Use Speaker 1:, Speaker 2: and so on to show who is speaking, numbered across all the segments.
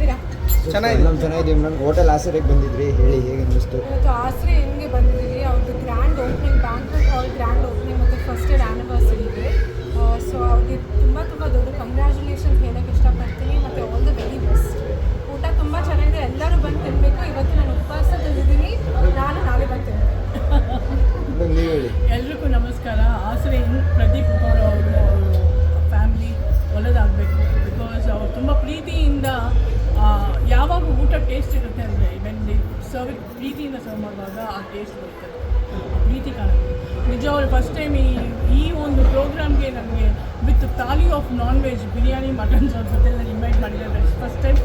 Speaker 1: ಹೇಗಿದ್ದೀರಾ
Speaker 2: ಚೆನ್ನಾಗಿದೆ.
Speaker 3: ನಮ್ಮ ಚೆನ್ನಾಗಿದ್ದೀವಿ ಮ್ಯಾಮ್ ಹೋಟೆಲ್ ಆಸರೆಗೆ ಬಂದಿದ್ರಿ. ಹೇಳಿ ಹೇಗೆ ಅನ್ನಿಸ್ತು?
Speaker 1: ಇವತ್ತು ಆಸರೆ ಹೆಂಗೆ ಬಂದಿದ್ದೀವಿ ಅವ್ರದ್ದು grand opening banquet hall grand opening ಮತ್ತು ಫಸ್ಟ್ ಇಯರ್ ಆ್ಯನಿವರ್ಸರಿ ಇದೆ. ಸೊ ಅವ್ರಿಗೆ ತುಂಬ ತುಂಬ ದೊಡ್ಡ ಕಂಗ್ರ್ಯಾಚುಲೇಷನ್ಸ್ ಹೇಳೋಕ್ಕೆ ಇಷ್ಟಪಡ್ತೀನಿ. ಮತ್ತು ಆಲ್ ದ ವೆರಿ ಬೆಸ್ಟ್ ಊಟ ತುಂಬ ಚೆನ್ನಾಗಿದೆ. ಎಲ್ಲರೂ ಬಂದು ತಿನ್ನಬೇಕು ಇವತ್ತು ನಾನು ಉಪವಾಸದಲ್ಲಿದ್ದೀನಿ. ನಾನು ನಾಳೆ ಬಂದು
Speaker 3: ಮೇಡಮ್
Speaker 4: ಎಲ್ರಿಗೂ ನಮಸ್ಕಾರ. ಆಸರೆ ಇನ್ ಪ್ರದೀಪ್ ಕುಮಾರ್ ಅವರು ಫ್ಯಾಮಿಲಿ ಫ್ಯಾಮ್ಲಿ ಒಳ್ಳೆಯದಾಗಬೇಕು ಬಿಕಾಸ್ ಅವ್ರು ತುಂಬ ಪ್ರೀತಿಯಿಂದ ಯಾವಾಗ ಊಟ ಟೇಸ್ಟ್ ಇರುತ್ತೆ ಅಂದರೆ ವೆನ್ ದಿ ಸರ್ವ್ ಪ್ರೀತಿಯಿಂದ ಸರ್ವ್ ಮಾಡುವಾಗ ಆ ಟೇಸ್ಟ್ ಬರುತ್ತೆ. ಪ್ರೀತಿ ಕಾಣುತ್ತೆ. ನಿಜವಾಗ್ಲು ಫಸ್ಟ್ ಟೈಮ್ ಈ ಈ ಒಂದು ಪ್ರೋಗ್ರಾಮ್ಗೆ ನಮಗೆ with thali of non veg biryani mutton ಅವ್ರ ಜೊತೆ ನಾನು ಇನ್ವೈಟ್ ಮಾಡಿದ್ದಾರೆ ಫಸ್ಟ್ ಟೈಮ್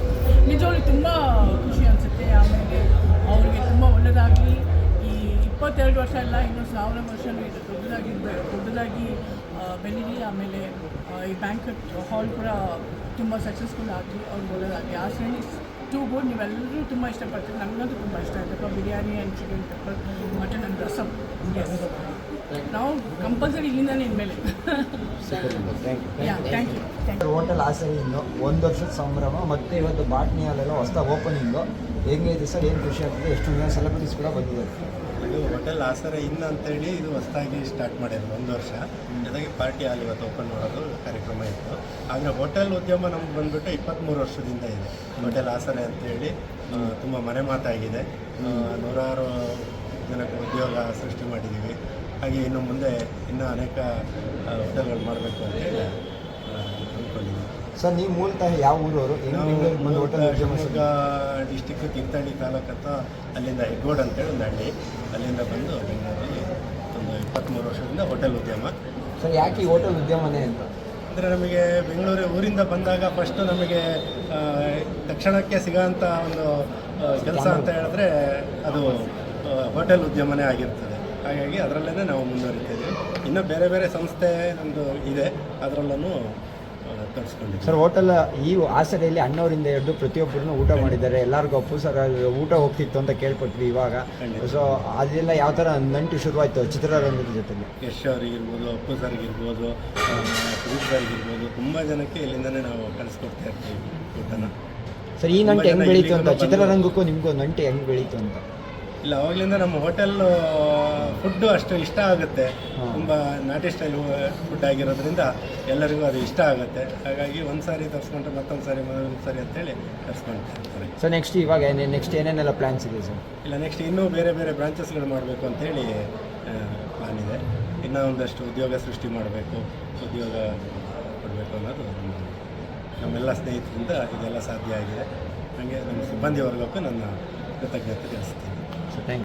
Speaker 4: ನಿಜವಾಗ್ಲು ತುಂಬ ಖುಷಿ ಅನಿಸುತ್ತೆ. ಆಮೇಲೆ ಅವರಿಗೆ ತುಂಬ ಒಳ್ಳೆಯದಾಗಲಿ ಈ ಇಪ್ಪತ್ತೆರಡು ವರ್ಷ ಎಲ್ಲ ಇನ್ನೂ ಸಾವಿರ ವರ್ಷನೂ ಇದು. ದೊಡ್ಡದಾಗಿ ದೊಡ್ಡದಾಗಿ ಬೆಳೀಲಿ. ಆಮೇಲೆ ಈ ಬ್ಯಾಂಕ್ ಹಾಲ್ ಕೂಡ ತುಂಬ ಸಕ್ಸಸ್ಫುಲ್ ಆಗಲಿ ಅವ್ರು ಒಳ್ಳೆಯದಾಗಲಿ ಆ ಶ್ರೇಣಿ ಟೂ ಬೋರ್ಡ್ ನೀವೆಲ್ಲರೂ ತುಂಬ ಇಷ್ಟಪಡ್ತೀರಿ. ನನಗಂತೂ ತುಂಬ ಇಷ್ಟ ಆಯ್ತಪ್ಪ biryani and chicken pepper mutton and rasam yes ನಾವು ಕಂಪಲ್ಸರಿ ಇಲ್ಲಿಂದಲೇ ಇನ್ಮೇಲೆ
Speaker 3: thank you
Speaker 4: yeah thank you thank you
Speaker 3: hotel ಆಸರೆಯಿಂದ ಒಂದು ವರ್ಷದ ಸಂಭ್ರಮ ಮತ್ತು ಇವತ್ತು ಬಾಟ್ನಿ ಅಲ್ಲೆಲ್ಲ ಹೊಸದ ಓಪನಿಂಗು ಹೆಂಗೆ ಇದೆ ಸರ್? ಏನು ಖುಷಿ ಆಗ್ತದೆ? ಎಷ್ಟು ಜನ ಸೆಲೆಬ್ರಿಟೀಸ್ ಕೂಡ ಬಂದಿದ್ದಾರೆ.
Speaker 2: ಇದು ಹೋಟೆಲ್ ಆಸರೆ ಇನ್ ಅಂತೇಳಿ ಇದು ಹೊಸದಾಗಿ ಸ್ಟಾರ್ಟ್ ಮಾಡಿದ್ರು ಒಂದು ವರ್ಷ. ಜೊತೆಗೆ ಪಾರ್ಟಿ ಹಾಲ್ ಇವತ್ತು ಓಪನ್ ಮಾಡೋದು ಕಾರ್ಯಕ್ರಮ ಇತ್ತು ಆದರೆ ಹೋಟೆಲ್ ಉದ್ಯಮ ನಮ್ಗೆ ಬಂದ್ಬಿಟ್ಟು ಇಪ್ಪತ್ತ್ಮೂರು ವರ್ಷದಿಂದ ಇದೆ. ಹೋಟೆಲ್ ಆಸರೆ ಅಂತೇಳಿ ತುಂಬ ಮನೆ ಮಾತಾಗಿದೆ. ನೂರಾರು ಜನಕ್ಕೆ ಉದ್ಯೋಗ ಸೃಷ್ಟಿ ಮಾಡಿದ್ದೀವಿ ಹಾಗೆ ಇನ್ನು ಮುಂದೆ ಇನ್ನೂ ಅನೇಕ ಹೋಟೆಲ್ಗಳು ಮಾಡಬೇಕು ಅಂತೇಳಿ ಹೇಳಿ ಅಂದ್ಕೊಂಡಿದ್ದೀವಿ
Speaker 3: ಸರ್ ನೀವು ಮೂಲತಃ ಯಾವ ಊರವರು?
Speaker 2: ಶಿವಮೊಗ್ಗ ಡಿಸ್ಟಿಕ್ ತೀರ್ಥಹಳ್ಳಿ ತಾಲೂಕು ಅಂತ ಅಲ್ಲಿಂದ ಹೆಗ್ಗೋಡ್ ಅಂತೇಳಿ ಒಂದು ಹಳ್ಳಿ. ಅಲ್ಲಿಂದ ಬಂದು ಬೆಂಗಳೂರಲ್ಲಿ ಒಂದು ಇಪ್ಪತ್ತ್ಮೂರು ವರ್ಷದಿಂದ ಹೋಟೆಲ್ ಉದ್ಯಮ.
Speaker 3: ಸರ್ ಯಾಕೆ ಈ ಹೋಟೆಲ್ ಉದ್ಯಮನೇ ಅಂತ?
Speaker 2: ಅಂದರೆ ನಮಗೆ ಬೆಂಗಳೂರು ಊರಿಂದ ಬಂದಾಗ ಫಸ್ಟು ನಮಗೆ ತಕ್ಷಣಕ್ಕೆ ಸಿಗೋಂಥ ಒಂದು ಕೆಲಸ ಅಂತ ಹೇಳಿದ್ರೆ ಅದು ಹೋಟೆಲ್ ಉದ್ಯಮನೇ ಆಗಿರ್ತದೆ. ಹಾಗಾಗಿ ಅದರಲ್ಲೇ ನಾವು ಮುಂದುವರಿತೇವೆ ಇನ್ನೂ ಬೇರೆ ಬೇರೆ ಸಂಸ್ಥೆ ನಮ್ಮದು ಇದೆ. ಅದರಲ್ಲೂ ತರಿಸ್ಕೊಂಡಿದ್ದೀವಿ
Speaker 3: ಸರ್ ಹೋಟೆಲ್ ಈ ಆಸರೆಯಲ್ಲಿ ಅಣ್ಣವರಿಂದ ಹಿಡಿದು ಪ್ರತಿಯೊಬ್ಬರನ್ನು ಊಟ ಮಾಡಿದ್ದಾರೆ. ಎಲ್ಲರಿಗೂ ಅಪ್ಪು ಸರ್ ಊಟ ಹೋಗ್ತಿತ್ತು ಅಂತ ಕೇಳ್ಪಟ್ವಿ ಇವಾಗ. ಸೊ ಅದೆಲ್ಲ ಯಾವ ಥರ ನಂಟು ಶುರುವಾಯಿತು? ಚಿತ್ರರಂಗದ ಜೊತೆಗೆ
Speaker 2: ಯಶ್ ಅವರಿಗಿರ್ಬೋದು ಅಪ್ಪು ಸರ್ಗಿರ್ಬೋದು ಸುದೀಪ್ ಸರ್ಗಿರ್ಬೋದು ತುಂಬ ಜನಕ್ಕೆ ಇಲ್ಲಿಂದನೇ ನಾವು ಕಳಿಸ್ಕೊಡ್ತಾ ಇರ್ತೀವಿ ಊಟನ.
Speaker 3: ಸರ್ ಈ ನಂಟು ಹೆಂಗೆ ಬೆಳೀತು ಅಂತ? ಚಿತ್ರರಂಗಕ್ಕೂ ನಿಮಗೂ ನಂಟು ಹೆಂಗೆ ಬೆಳೀತು ಅಂತ?
Speaker 2: ಇಲ್ಲ ಅವಾಗಲಿಂದ ನಮ್ಮ ಹೋಟೆಲ್ ಫುಡ್ಡು ಅಷ್ಟು ಇಷ್ಟ ಆಗುತ್ತೆ. ತುಂಬ ನಾಟಿ ಸ್ಟೈಲ್ ಫುಡ್ ಆಗಿರೋದ್ರಿಂದ ಎಲ್ಲರಿಗೂ ಅದು ಇಷ್ಟ ಆಗುತ್ತೆ. ಹಾಗಾಗಿ ಒಂದು ಸಾರಿ ತರಿಸ್ಕೊಂಡ್ರೆ ಮತ್ತೊಂದು ಸಾರಿ ಮತ್ತೊಂದು ಸಾರಿ ಅಂತೇಳಿ ತರಿಸ್ಕೊಳ್ತಾ
Speaker 3: ಸೊ ನೆಕ್ಸ್ಟ್ ಇವಾಗ ನೆಕ್ಸ್ಟ್ ಏನೇನೆಲ್ಲ ಪ್ಲ್ಯಾನ್ಸ್ ಇದೆ ಸರ್
Speaker 2: ಇಲ್ಲ ನೆಕ್ಸ್ಟ್ ಇನ್ನೂ ಬೇರೆ ಬೇರೆ ಬ್ರಾಂಚಸ್ಗಳು ಮಾಡಬೇಕು ಅಂತೇಳಿ ಪ್ಲಾನ್ ಇದೆ. ಇನ್ನೂ ಒಂದಷ್ಟು ಉದ್ಯೋಗ ಸೃಷ್ಟಿ ಮಾಡಬೇಕು ಉದ್ಯೋಗ ಕೊಡಬೇಕು ಅನ್ನೋದು ನಮ್ಮ ನಮ್ಮೆಲ್ಲ ಸ್ನೇಹಿತರಿಂದ ಇದೆಲ್ಲ ಸಾಧ್ಯ ಆಗಿದೆ. ಹಾಗೆ ನಮ್ಮ ಸಿಬ್ಬಂದಿ ವರ್ಗಕ್ಕೂ ನನ್ನ ಕೃತಜ್ಞತೆ ತಿಳಿಸ್ತೀನಿ.
Speaker 3: So thank